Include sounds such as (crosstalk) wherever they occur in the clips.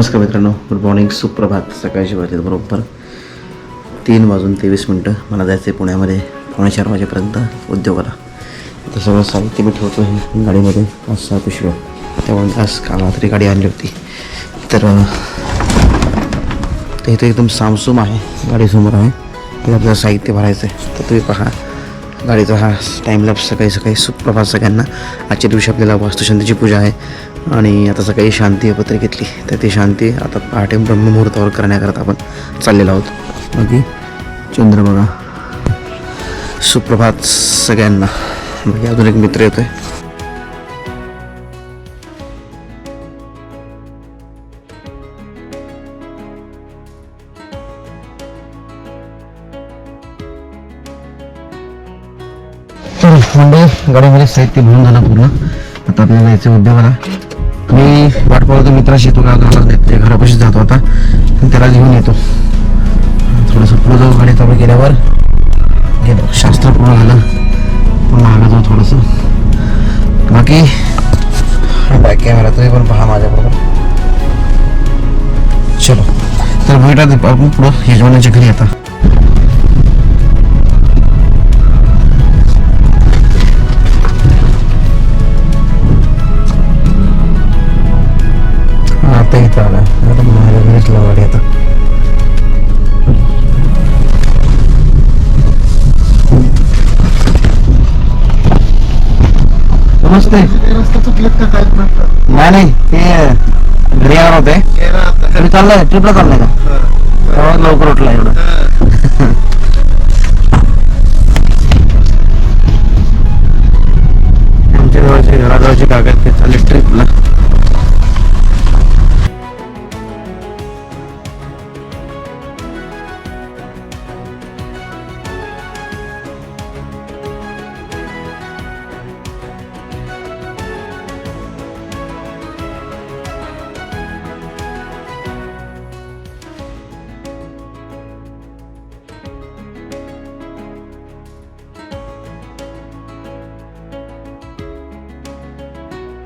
नमस्कार मित्रांनो good morning सुप्रभात सकाळची वाजलेत बरोबर. तीन वाजून तेवीस मिनटं मला जायचं आहे पुण्यामध्ये पावणे चार वाजेपर्यंत उद्योगाला. तर सगळं साहित्य मी ठेवतो आहे गाडीमध्ये पाच सहा पिशव्या. त्यामुळे आज काल रात्री गाडी आणली होती. तर इथं एकदम सामसूम आहे गाडीसमोर आहे. त्याला आपल्याला साहित्य भरायचं आहे तर तुम्ही पहा गाडीचा हा टाईमला सकाळी सकाळी सुप्रभात सगळ्यांना. आजच्या दिवशी आपल्याला वास्तुशांतीची पूजा आहे. आणि आता सकाळी शांती पत्र घेतली. तर ती शांती आता पहाटे ब्रह्ममुहूर्तावर करण्याकरता आपण चाललेलो आहोत. बाकी चंद्र बघा. सुप्रभात सगळ्यांना. बाकी अजून एक मित्र येतो आहे गाडीमध्ये साहित्य भरून झालं पूर्ण. आता आपल्याला जायचं उद्योगाला. मी वाट पाहतो मित्राशी तो गावाला ते घरापाशी जातो आता. त्याला घेऊन येतो. थोडंसं पुढं जाऊ गाडी चालू केल्यावर गेलो. शास्त्र पूर्ण झालं. पण मागं जाऊ थोडंसं. बाकी बॅक कॅमेरा तुम्ही पण पहा माझ्याबरोबर. चलो. तर भेटा आपण पुढं. यजमानाच्या घरी आता. आता इथं आला आता माझ्या घरीच आता नमस्ते नाही नाही ते घरी येणार होते चाललाय ट्रिपला चाललाय का तेव्हा लवकर उठला एवढं आमच्या जवळचे घराजवळचे कागद ते चालले ट्रिपला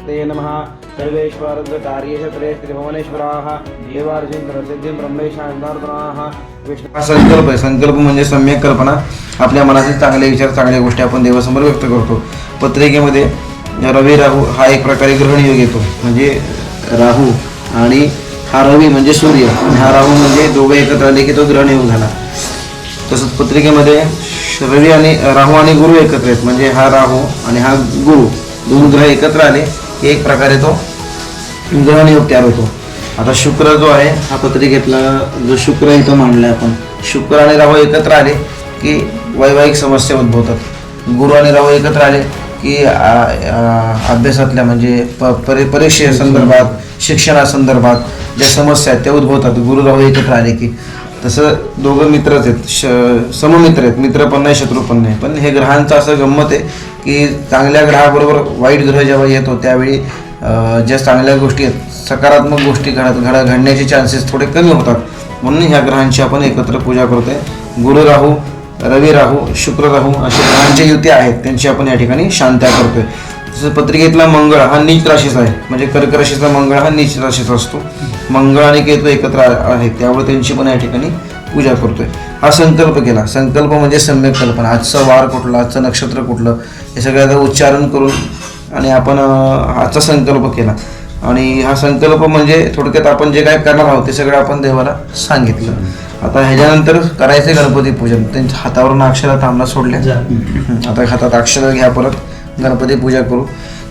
ते नमः। सर्वेश्वरकार्येशत्रे त्रिभुवनेश्वराः देवार्जिन्द्रसिद्धिं ब्रह्मेशान्दार्दनाः हा संकल्प आहे संकल्प म्हणजे सम्यक कल्पना. आपल्या मनातील चांगले विचार चांगल्या गोष्टी आपण देवासमोर व्यक्त करतो. पत्रिकेमध्ये रवी राहू हा एक प्रकारे ग्रहण योग येतो. म्हणजे राहू आणि हा रवी म्हणजे सूर्य आणि हा राहू म्हणजे दोघं एकत्र आले की तो ग्रहण योग झाला. तसंच पत्रिकेमध्ये रवी आणि राहू आणि गुरु एकत्र आहेत. म्हणजे हा राहू आणि हा गुरु दोन ग्रह एकत्र आले. की एक प्रकारे तो ग्रहण योग तयार होतो. आता शुक्र जो आहे हा पत्रिकेतला जो शुक्र इथं मांडलाय आपण. शुक्र आणि राहू एकत्र आले की वैवाहिक समस्या उद्भवतात. गुरु आणि राहू एकत्र आले की अभ्यासातल्या म्हणजे प परी संदर्भात शिक्षणासंदर्भात ज्या समस्या आहेत त्या उद्भवतात. गुरु राहू एकत्र आले की. तसं दोघं मित्रच आहेत. श सममित्र आहेत. मित्र पण नाही शत्रू पण नाही. पण हे ग्रहांचं असं गंमत आहे की चांगल्या ग्रहाबरोबर वाईट ग्रह जेव्हा येतो त्यावेळी ज्या चांगल्या गोष्टी आहेत सकारात्मक गोष्टी घडत घड घडण्याचे चान्सेस थोडे कमी होतात. म्हणून ह्या ग्रहांची आपण एकत्र पूजा करतोय. गुरु राहू रवी राहू शुक्र राहू असे ग्रहांच्या युती आहेत त्यांची आपण या ठिकाणी शांत्या करतोय. तसंच पत्रिकेतला मंगळ हा नीच राशीचा आहे. म्हणजे कर्क राशीचा मंगळ हा नीच राशीचा असतो. मंगळ आणि केतू एकत्र आ- आहेत त्यामुळे त्यांची पण या ठिकाणी पूजा करतोय. हा संकल्प केला. संकल्प म्हणजे सम्यक कल्पना. आजचा वार कुठला आजचं नक्षत्र कुठलं हे सगळ्याचं उच्चारण करून आणि आपण आजचा संकल्प केला. आणि हा संकल्प म्हणजे थोडक्यात आपण जे काय करणार आहोत ते सगळं आपण देवाला सांगितलं. आता ह्याच्यानंतर करायचे गणपती पूजन. त्यांच्या हातावरून अक्षरा थांबला सोडल्या. हं, आता हातात अक्षर घ्या परत. गणपती पूजा करू.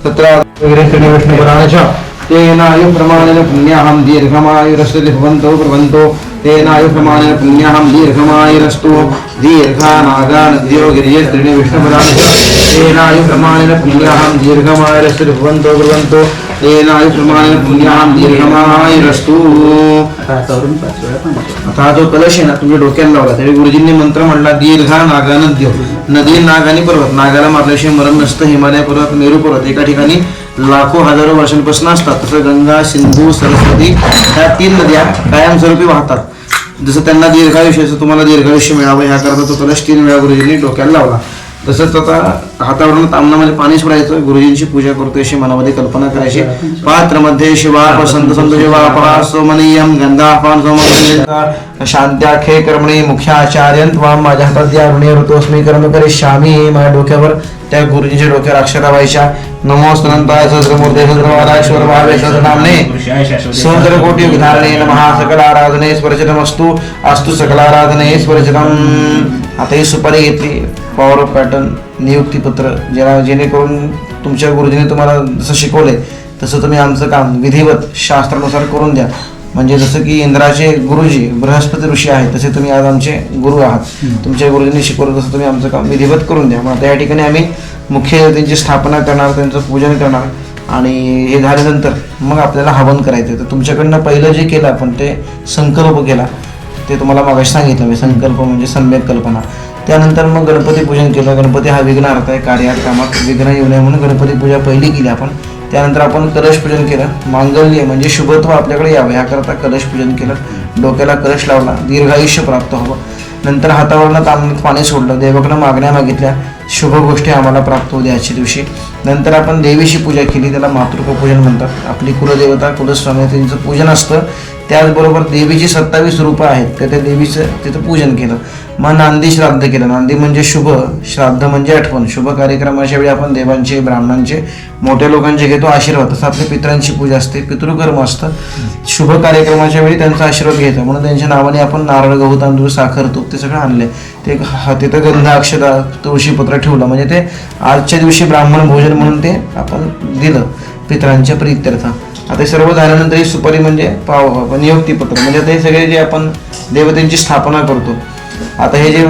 सतरा वगैरे श्री विष्णू पुराणाच्या तेन आयुप्रमाणेन पुण्याहं दीर्घमायुरस्तु भवन्तो ब्रुवन्तो तेन पुण्याहं दीर्घमायुरस्तु। दीर्घानागानद्यो गिरियस्त्रीणि विष्णुपदानि तेन आयुप्रमाणेन पुण्याहं दीर्घमायुरस्तु भवन्तो ब्रुवन्तो तेन आयुप्रमाणेन पुण्याहं दीर्घमायुरस्तु। आता हा जो कलश आहे ना तुम्ही डोक्याला लावला त्यावेळी गुरुजींनी मंत्र म्हणला दीर्घा नागा नद्य नदी नाग आणि पर्वत नागाला मारल्याशिवाय मरण नसतं हिमालय पर्वत मेरू पर्वत एका ठिकाणी लाखो हजारो वर्षांपासून असतात. तसं गंगा सिंधू सरस्वती ह्या तीन नद्या कायमस्वरूपी वाहतात. जसं त्यांना दीर्घायुष्य असं तुम्हाला दीर्घायुष्य मिळावं याकरता तो त्याला तीन वेळा गुरुजींनी डोक्याला लावला. तसंच आता हातावरून तामनामध्ये पाणी सोडायचं गुरुजींची पूजा करतोय अशी मनामध्ये कल्पना करायची. पात्रमध्ये शिवा वसंत संत शिवा सोमनीयम गंधा सोम कर्मणी मुख्य आचार्य माझ्या हातात या ऋणी ऋतोस्मी कर्म करे श्यामी माझ्या डोक्यावर त्या गुरुजींच्या डोक्यावर अक्षरा व्हायच्या नमो स्तनंताय सहस्रमूर्ते सहस्रवादाश्वर भावे सहस्रनामने सहस्र कोटी विधारणे सकल आराधने स्पर्शनमस्तु अस्तु सकल आराधने स्पर्शनम आता ही सुपारी घेतली पॉवर ऑफ पॅटर्न नियुक्तीपत्र ज्याला जेणेकरून तुमच्या गुरुजीने तुम्हाला जसं शिकवलंय तसं तुम्ही आमचं काम विधिवत शास्त्रानुसार करून द्या. म्हणजे जसं की इंद्राचे गुरुजी बृहस्पती ऋषी आहेत तसे तुम्ही आज आमचे गुरु आहात. तुमच्या गुरुजींनी शिकवलं तसं तुम्ही आमचं काम विधिवत करून द्या. मग आता या ठिकाणी आम्ही मुख्य देवतेंची स्थापना करणार त्यांचं पूजन करणार आणि हे झाल्यानंतर मग आपल्याला हवन करायचं तर तुमच्याकडनं पहिलं जे केलं आपण ते संकल्प केला. ते तुम्हाला मागाशी सांगितलं मी संकल्प म्हणजे सम्यक कल्पना. त्यानंतर मग गणपती पूजन केलं. गणपती हा विघ्नार्थ आहे कार्यात कामात विघ्न येऊ नये म्हणून गणपती पूजा पहिली केली आपण. त्यानंतर आपण कलश पूजन केलं. मांगल्य म्हणजे शुभत्व आपल्याकडे यावं. याकरता कलश पूजन केलं. डोक्याला कलश लावला. दीर्घायुष्य प्राप्त हवं नंतर हातावरनं तांबण्यात पाणी सोडलं. देवाकडं मागण्या मागितल्या. शुभ गोष्टी आम्हाला प्राप्त होऊ आजच्या दिवशी. नंतर आपण देवीची पूजा केली. त्याला मातृक पूजन म्हणतात. आपली कुलदेवता कुलस्वामी त्यांचं पूजन असतं. त्याचबरोबर देवीची सत्तावीस रूपं आहेत. तर त्या देवीचं तिथं पूजन केलं. मग नांदी श्राद्ध केलं. नांदी म्हणजे शुभ श्राद्ध म्हणजे आठवण. शुभ कार्यक्रमाच्या वेळी आपण देवांचे ब्राह्मणांचे मोठ्या लोकांचे घेतो आशीर्वाद. तसं आपल्या पितरांची पूजा असते पितृकर्म असतं. शुभ कार्यक्रमाच्या वेळी त्यांचा आशीर्वाद घ्यायचा. म्हणून त्यांच्या नावाने आपण नारळ गहू तांदूळ साखर तूप ते सगळं आणले ते तिथं गंध अक्षता तुळशीपत्र ठेवलं. म्हणजे ते आजच्या दिवशी ब्राह्मण भोजन म्हणून ते आपण दिलं. पितरांच्या प्रित्यर्थ. आता सर्व झाल्यानंतर ही सुपारी म्हणजे पाव नियुक्तीपत्र म्हणजे आता हे सगळे जे आपण देवतेंची स्थापना करतो आता हे जे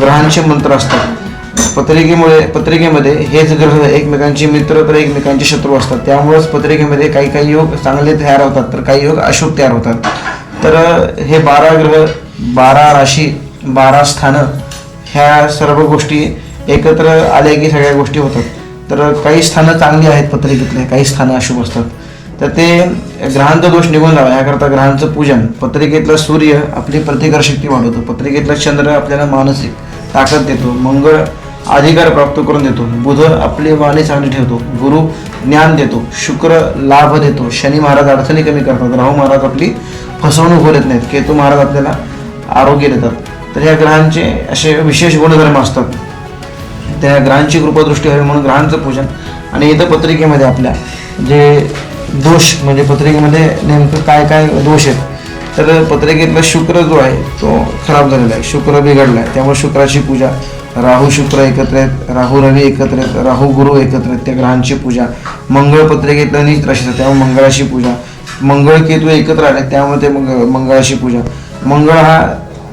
ग्रहांचे मंत्र असतात पत्रिकेमुळे पत्रिकेमध्ये हेच ग्रह एकमेकांचे मित्र तर एकमेकांचे शत्रू असतात. त्यामुळेच पत्रिकेमध्ये काही काही योग चांगले तयार होतात तर काही योग अशुभ तयार होतात. तर हे बारा ग्रह बारा राशी बारा स्थानं ह्या सर्व गोष्टी एकत्र आल्या की सगळ्या गोष्टी होतात. तर काही स्थानं चांगली आहेत पत्रिकेतले काही स्थानं अशुभ असतात. तर ते ग्रहांचा दोष निघून जावा याकरता ग्रहांचं पूजन. पत्रिकेतला सूर्य आपली प्रतिकार शक्ती वाढवतो. पत्रिकेतला चंद्र आपल्याला मानसिक ताकद देतो. मंगळ अधिकार प्राप्त करून देतो. बुध आपली वाणी चांगली ठेवतो. गुरु ज्ञान देतो. शुक्र लाभ देतो. शनी महाराज अडचणी कमी करतात. राहू महाराज आपली फसवणूक होत नाहीत. केतू महाराज आपल्याला आरोग्य देतात. तर या ग्रहांचे असे विशेष गुणधर्म असतात. त्या ग्रहांची कृपादृष्टी हवी म्हणून ग्रहांचं पूजन आणि इथं पत्रिकेमध्ये आपल्या जे दोष म्हणजे पत्रिकेमध्ये नेमकं काय काय दोष आहेत. तर पत्रिकेतला शुक्र जो आहे तो खराब झालेला आहे. शुक्र बिघडला आहे. त्यामुळे शुक्राची पूजा राहू शुक्र एकत्र आहेत राहू रवी एकत्र आहेत राहू गुरु एकत्र आहेत त्या ग्रहांची पूजा. मंगळ पत्रिकेतलं नीच राशी त्यामुळे मंगळाची पूजा. मंगळ केतू एकत्र आले त्यामुळे ते मंग मंगळाची पूजा. मंगळ हा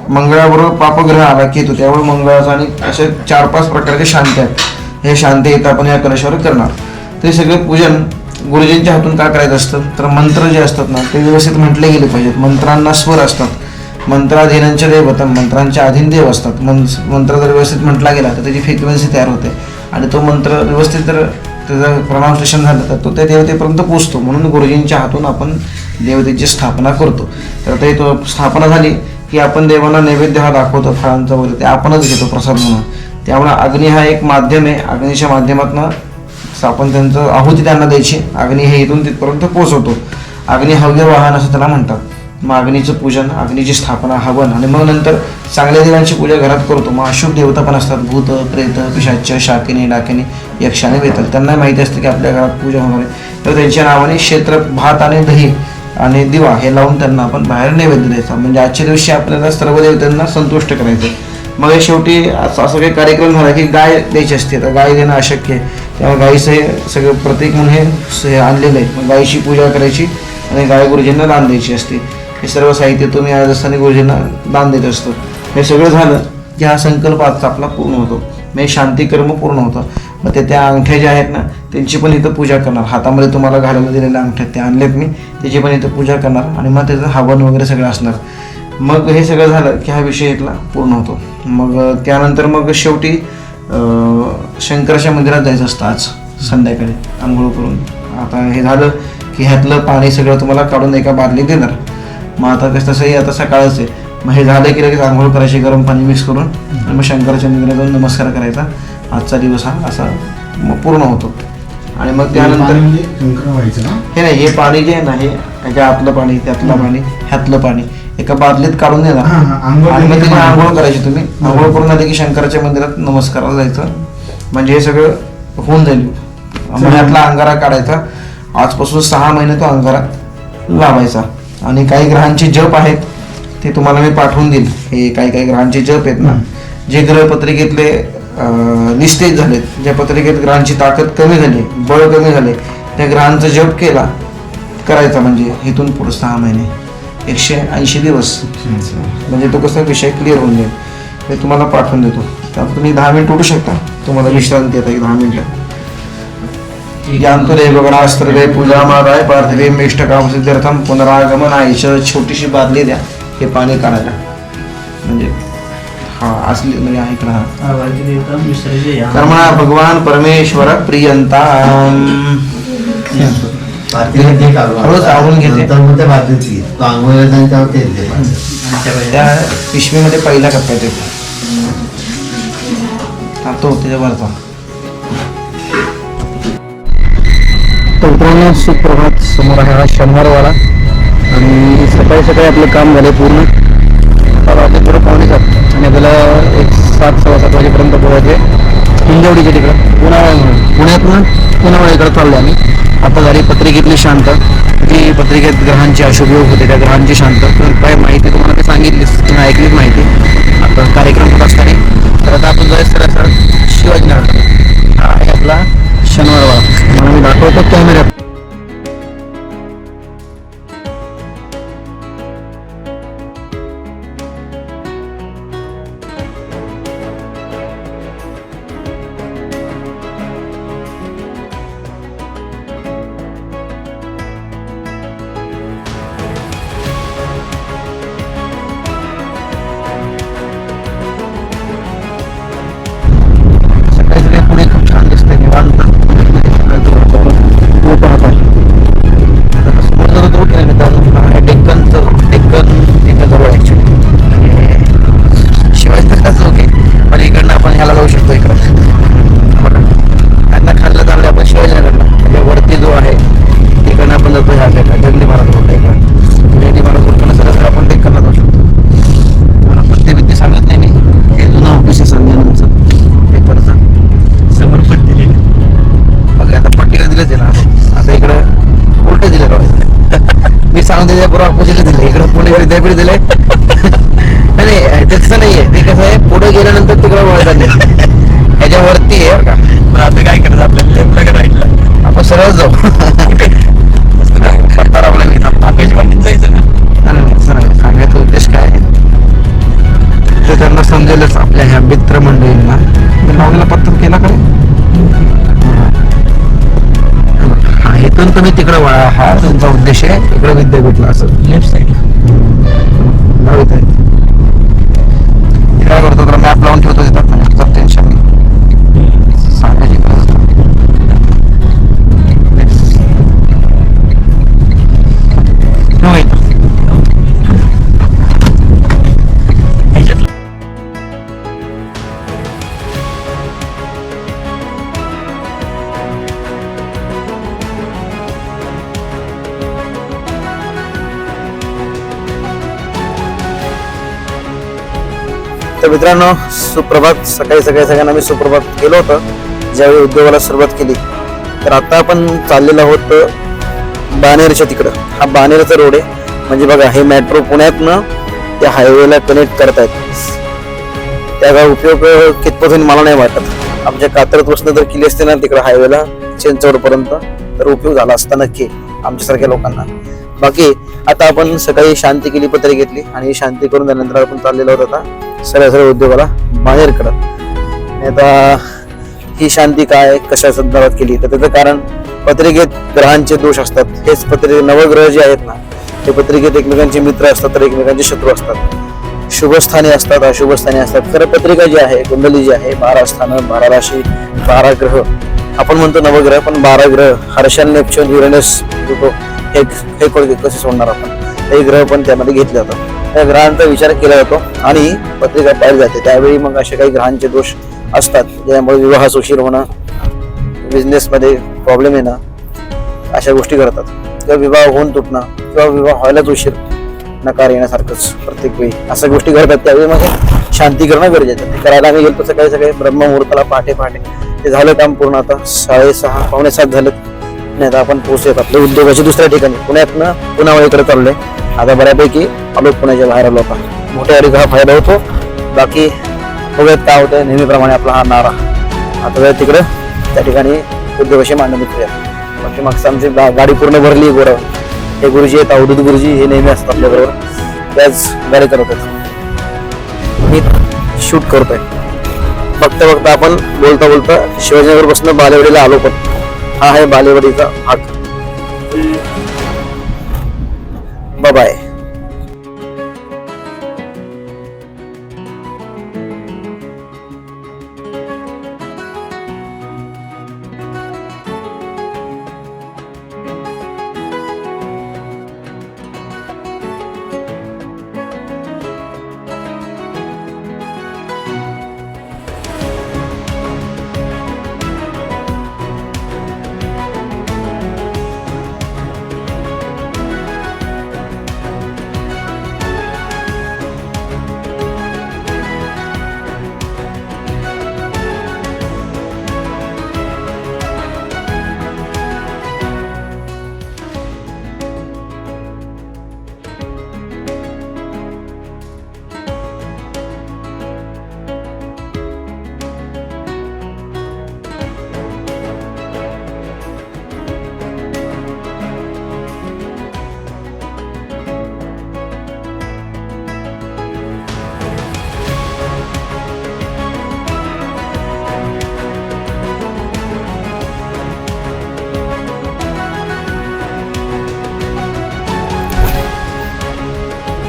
मंगळाबरोबर पापग्रह आला केतू. त्यामुळे मंगळाचा आणि असे चार पाच प्रकारचे शांती आहेत. हे शांती इथं आपण या कलशावर करणार. ते सगळं पूजन गुरुजींच्या हातून का करायचं असतं? तर मंत्र जे असतात ना ते व्यवस्थित म्हटले गेले पाहिजेत. मंत्रांना स्वर असतात. मंत्राधीनांच्या होतात मंत्रांच्या अधीन देव असतात. मं मंत्र जर व्यवस्थित म्हटला गेला तर त्याची फ्रिक्वेन्सी तयार होते. आणि तो मंत्र व्यवस्थित जर त्याचं प्रनाऊन्सिएशन झालं तर तो त्या देवतेपर्यंत पोचतो म्हणून गुरुजींच्या हातून आपण देवतेची स्थापना करतो. तर ते तो स्थापना झाली की आपण देवांना नैवेद्य हा दाखवतो फळांचा वगैरे ते आपणच घेतो प्रसाद म्हणून. त्यामुळे अग्नी हा एक माध्यम आहे. अग्नीच्या माध्यमातून आपण त्यांचं आहुती त्यांना द्यायची. अग्नी हे इथून तिथपर्यंत पोहोचवतो. अग्नी हव्य वाहन असं त्याला म्हणतात. मग अग्नीचं पूजन अग्नीची स्थापना हवन आणि मग नंतर चांगल्या देवांची पूजा घरात करतो. मग अशुभ देवता पण असतात. भूत प्रेत पिशाच शाकिनी डाकिनी यक्षाने वेतल त्यांना माहिती असतं की आपल्या घरात पूजा होणार आहे. तर त्यांच्या नावाने क्षेत्र भात आणि दही आणि दिवा हे लावून त्यांना आपण बाहेर नैवेद्य द्यायचा. म्हणजे आजच्या दिवशी आपल्याला सर्व देवतांना संतुष्ट करायचं मग शेवटी असं असं काही कार्यक्रम झाला की गाय द्यायची असते. तर गाय देणं अशक्य आहे. तेव्हा गाईचं हे सगळं प्रत्येक म्हणून हे आणलेलं आहे. मग गाईची पूजा करायची आणि गाय गुरुजींना दान द्यायची असते. हे सर्व साहित्य तुम्ही राजस्थानी गुरुजींना दान देत असतो. हे सगळं झालं की हा संकल्प आजचा आपला पूर्ण होतो. म्हणजे शांतिकर्म पूर्ण होतं. मग ते त्या अंगठ्या ज्या आहेत ना त्यांची पण इथं पूजा करणार. हातामध्ये तुम्हाला घालायला दिलेल्या अंगठ्या त्या आणल्यात मी. त्याची पण इथं पूजा करणार आणि मग त्याचं हवन वगैरे सगळं असणार. मग हे सगळं झालं की हा विषय इथला पूर्ण होतो. मग त्यानंतर मग शेवटी शंकराच्या मंदिरात जायचं असतं आज संध्याकाळी आंघोळ करून. आता हे झालं की ह्यातलं पाणी सगळं तुम्हाला काढून एका बादलीत देणार. मग आता कसं तसंही आता सकाळच आहे. मग हे झालं की लगेच आंघोळ करायची गरम पाणी मिक्स करून आणि मग शंकराच्या मंदिरात जाऊन नमस्कार करायचा. आजचा दिवस हा असा मग पूर्ण होतो. आणि मग त्यानंतर म्हणजे हे नाही हे पाणी जे आहे ना हे आतलं पाणी त्यातलं पाणी ह्यातलं पाणी एका बादलीत काढून हा, हा, आंघोळ आणि मग केली आंघोळ. करायची तुम्ही. आंघोळ करून आले की शंकराच्या मंदिरात नमस्काराला जायचं. म्हणजे हे सगळं होऊन जाईल. मग ह्यातला अंगारा काढायचा. आजपासून सहा महिने तो अंगारा लावायचा. आणि काही ग्रहांचे जप आहेत ते तुम्हाला मी पाठवून देईल हे काही काही ग्रहांचे जप आहेत ना. जे ग्रह पत्रिकेतले निस्तेज झालेत. ज्या पत्रिकेत ग्रहांची ताकद कमी झाली बळ कमी झाले त्या ग्रहांचा जप केला करायचा म्हणजे इथून पुढे सहा महिने. एकशे ऐंशी दिवस. म्हणजे तो कसा विषय क्लिअर होऊन जाईल. हे तुम्हाला पाठवून देतो. त्यात तुम्ही दहा मिनिट उठू शकता. तुम्हाला विश्रांती येते दहा मिनिटं. यांतरे गगनास्त्रदे पूजा माराय पार्थिवे मेष्ट काम सिद्ध्यर्थम पुनरागमन आयुष्य छोटीशी बादली द्या. हे पाणी काढायला. म्हणजे हा असली म्हणजे इकडं हा कर्मणा भगवान परमेश्वर प्रियंता. रोज आवरून घेते. त्या पिशवीमध्ये पहिला कप्प्यात येतो हा तो त्याच्यावरचा तर मित्रांनो सुप्रभात समोर आहे हा शनिवारवाडा. आणि सकाळी सकाळी आपलं काम झालं पूर्ण. आता आपले पुढे पाहुणे सात आणि आपल्याला एक सात सव्वा सात वाजेपर्यंत पोहायचे हिंजवडीच्या तिकडं पुन्हा पुण्यातनं पुण्यावाडीकडे चाललो आम्ही. आता झाली पत्रिकेतली शांत जी पत्रिकेत ग्रहांचे अशुभ योग होते त्या ग्रहांची शांत. तर काय माहिती तुम्हाला मी सांगितलीच तुम्ही ऐकलीच माहिती. आता कार्यक्रम होत असताना तर आता आपण जायचं तर सरळ शिवाजीनगर हा आहे आपला शनिवारवाडा मला मी दाखवतो कॅमेऱ्यात. हा तुम्ही तिकडे वळा हा तुमचा उद्देश आहे. इकडे विद्यापीठला असं. तर मित्रांनो सुप्रभात. सकाळी सकाळी सगळ्यांना मी सुप्रभात केलं होतं. ज्यावेळी उद्योगाला सुरुवात केली. तर आता आपण चाललेलो आहोत बानेरच्या तिकडं. हा बानेरचा रोड आहे. म्हणजे बघा हे मेट्रो पुण्यातनं त्या हायवेला कनेक्ट करतायत. त्याचा उपयोग कितपत होईल मला नाही वाटत. आमच्या कात्रजपासून जर केली असते ना तिकडे हायवेला चिंचवडपर्यंत तर उपयोग झाला असता नक्की आमच्यासारख्या लोकांना. बाकी आता आपण सकाळी शांती केली पत्रे घेतली. आणि शांती करून त्यानंतर आपण चाललेलो होतो आता. सर्व सर्व उद्योगाला बाहेर करत. आता ही शांती काय कशा संदर्भात केली? तर त्याचं कारण पत्रिकेत ग्रहांचे दोष असतात. हेच पत्रिके नवग्रह जे आहेत ना ते पत्रिकेत एकमेकांचे मित्र असतात तर एकमेकांचे शत्रू असतात. शुभस्थानी असतात अशुभस्थानी असतात. खरं पत्रिका जी आहे कुंडली जी आहे बारा स्थानं बारा राशी बारा ग्रह. आपण म्हणतो नवग्रह पण बारा ग्रह. हर्षण नेपच्युन युरेनस हे हे कोण कसे सोडणार आपण? हे ग्रह पण त्यामध्ये घेतले जातात. त्या ग्रहांचा विचार केला जातो आणि पत्रिका पाहिली जाते. त्यावेळी मग असे काही ग्रहांचे दोष असतात ज्यामुळे विवाहास उशीर होणं बिझनेसमध्ये प्रॉब्लेम येणं अशा गोष्टी घडतात. किंवा विवाह होऊन तुटणं किंवा विवाह व्हायलाच उशीर नकार येण्यासारखंच प्रत्येक वेळी अशा गोष्टी घडतात. त्यावेळी मग शांती करणं गरजेचं आहे. करायला आम्ही गेलो सकाळी सकाळी ब्रह्ममुहूर्ताला पहाटे पहाटे. ते झालं काम पूर्ण आता साडेसहा पावणे सात झालं. नाही आता आपण पोहोचत आपल्या उद्योगाच्या दुसऱ्या ठिकाणी. पुण्यातनं पुण्यावळीकडे चाललोय. आता बऱ्यापैकी आलो पुण्याच्या बाहेर आलो का मोठ्या गाडीचा हा फायदा होतो. बाकी बघूयात काय होतंय. नेहमीप्रमाणे आपला हा नारा. आता वेळ तिकडं. त्या ठिकाणी उद्योगाशी मांडणी करूया. बाकी मागचं आमची गा- गाडी पूर्ण भरली गोरं. हे गुरुजी आहेत अवधूत गुरुजी हे नेहमी असतात आपल्याबरोबर त्याच गाडी करतात मी शूट करतोय. बघता बघता आपण बोलता बोलता शिवाजीनगर बसून बालेवाडीला आलो पण. हा आहे बालेवाडीचा हक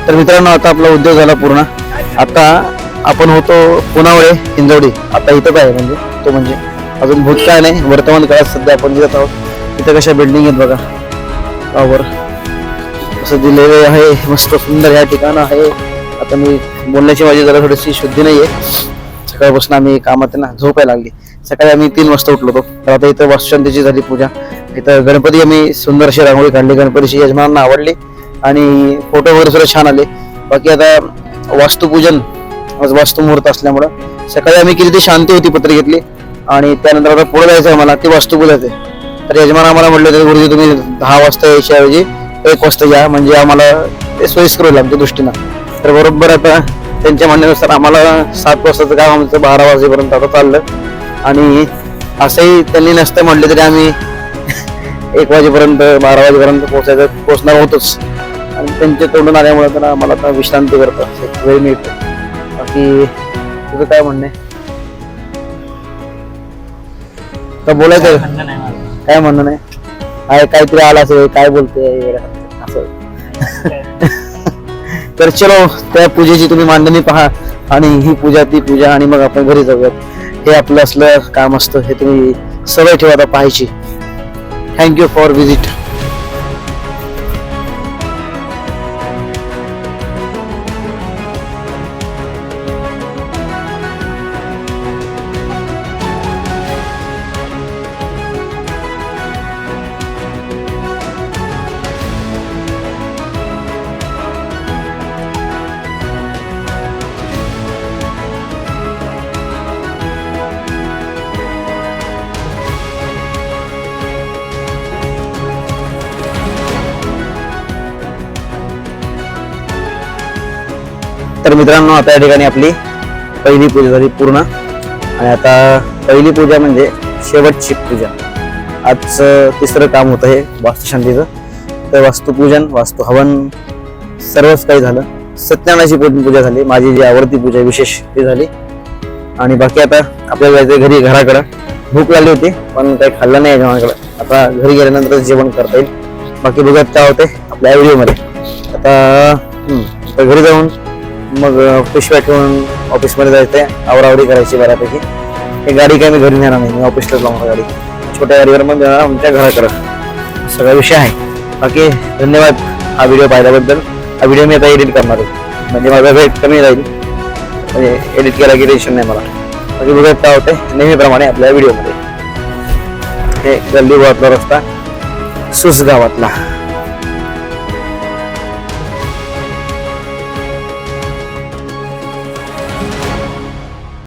तर मित्रांनो आता आपला उद्योग झाला पूर्ण. आता आपण होतो पुनावळे हिंजवडी. आता इथंच आहे म्हणजे? तो म्हणजे अजून भूतकाळ नाही वर्तमान काळात सध्या आपण जिथं आहोत. इथं कशा बिल्डिंग आहेत बघा. गावावर असं दिलेले आहे मस्त सुंदर ह्या ठिकाण आहे. आता मी बोलण्याची माझी जरा थोडीशी शुद्धी नाही आहे सकाळपासून आम्ही कामात आहे ना झोपायला लागली. सकाळी आम्ही तीन वाजता उठलो होतो. तर आता इथं वास्तुशांतीची झाली पूजा. इथं गणपती आम्ही सुंदर अशी रांगोळी काढली. गणपतीची यजमानांना आवडली. आणि फोटो वगैरे सुद्धा छान आले. बाकी आता वास्तुपूजन आज वास्तुमुहूर्त असल्यामुळं सकाळी आम्ही केली ती शांती होती पत्र घेतली. आणि त्यानंतर आता पुढे जायचं आहे मला ती वास्तू तर यजमान आम्हाला म्हटलं होतं गुरुजी तुम्ही दहा वाजता यायच्या ऐवजी एक वाजता या. म्हणजे आम्हाला ते सोयीस्कर होईल आमच्या दृष्टीनं. तर बरोबर आता त्यांच्या म्हणण्यानुसार आम्हाला सात वाजताचं काम आमचं बारा वाजेपर्यंत आता चाललं. आणि असंही त्यांनी नसतं म्हटले तरी आम्ही (laughs) एक वाजेपर्यंत बारा वाजेपर्यंत पोहोचायचं पोहोचणार होतोच. त्यांच्या तोंडून आल्यामुळे तर आम्हाला आता विश्रांती करतं वेळ मिळतो. बाकी तुझं काय म्हणणं आहे? बोलायचं काय म्हणणं नाही? आहे काहीतरी आला असेल काय बोलते असं. (laughs) तर चलो त्या पूजेची तुम्ही मांडणी पहा आणि ही पूजा ती पूजा आणि मग आपण घरी जाऊयात. हे आपलं असलं काम असतं हे तुम्ही सवय ठेवा पाहायची. थँक्यू फॉर विजिट तर मित्रांनो आता या ठिकाणी आपली पहिली पूजा झाली पूर्ण. आणि आता पहिली पूजा म्हणजे शेवटची पूजा. आज तिसरं काम होतं हे वास्तुशांतीचं. तर वास्तुपूजन वास्तु हवन सर्वच काही झालं. सत्यनारायणाची पूजन पूजा झाली. माझी जी आवडती पूजा आहे विशेष ती झाली. आणि बाकी आता आपल्याला जायचं घरी घराकडं. भूक लागली होती पण काही खाल्लं नाही जेवणाकडं. आता घरी गेल्यानंतर जेवण करता येईल. बाकी बघत काय होते आपल्या व्हिडिओमध्ये आता आता घरी जाऊन मग पिशव्या ठेवून ऑफिसमध्ये जायचं आवरावरी करायची बऱ्यापैकी. हे गाडी काय मी घरी नेणार नाही. मी ऑफिसलाच लावणार गाडी छोट्या गाडीवर मग जाणार आमच्या घराकडं. सगळा विषय आहे. बाकी धन्यवाद हा व्हिडिओ पाहिल्याबद्दल. हा व्हिडिओ मी आता एडिट करणार आहे. म्हणजे माझा वेळ कमी राहील. म्हणजे एडिट केला की टेन्शन नाही मला. बाकी बघत काय होते. नेहमीप्रमाणे आपल्या व्हिडिओमध्ये हे गल्ली गावातला रस्ता सुस गावातला